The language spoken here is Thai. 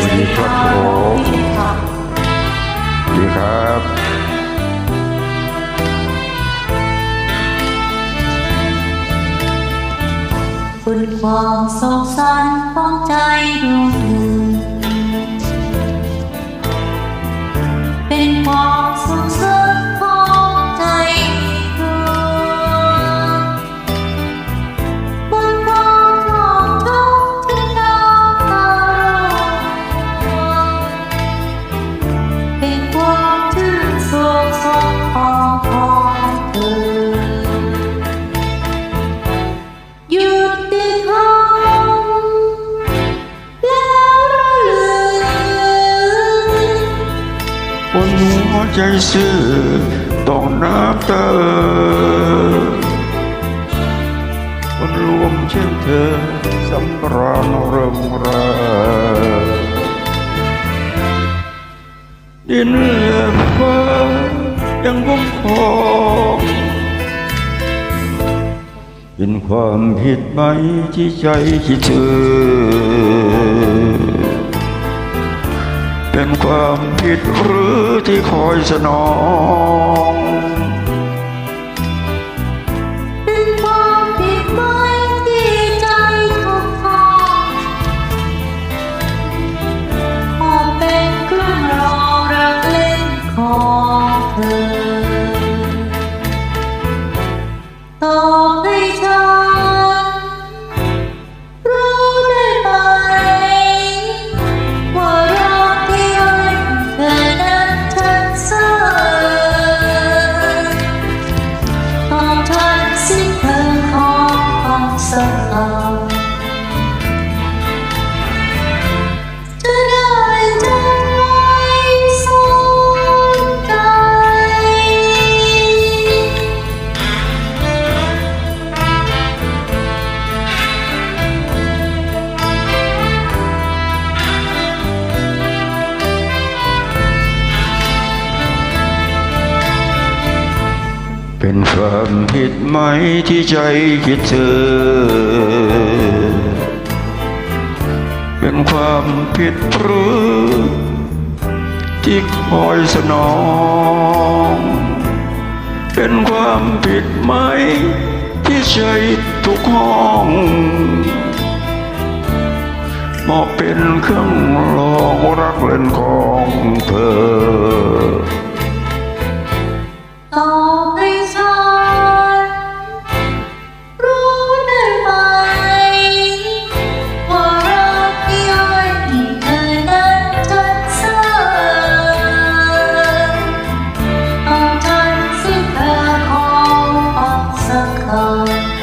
วัสดีครับผมดีครับคุณความสงสารของใจดวงหนึ่ง ใจซื่อต้องน้ำตาคนรวมเช่นเธอสำราญเริงราดินและฟ้ายังคุ้มคองเป็นความผิดไหมที่ใจคิดถึง เป็นความผิดหรือที่คอยสนองเป็นความผิดไหมที่ใจทุกทองขอเป็นเครื่องรอรักเล่นของเธอตอบให้ฉัน ต้อ เป็นความผิดไหมที่ใจคิดถึงเป็นความผิดหรือที่คอยสนอง เป็นความผิดไหมที่ใจทุกห้องมอบเป็นเครื่องลองรักเล่นของเธอ Bye.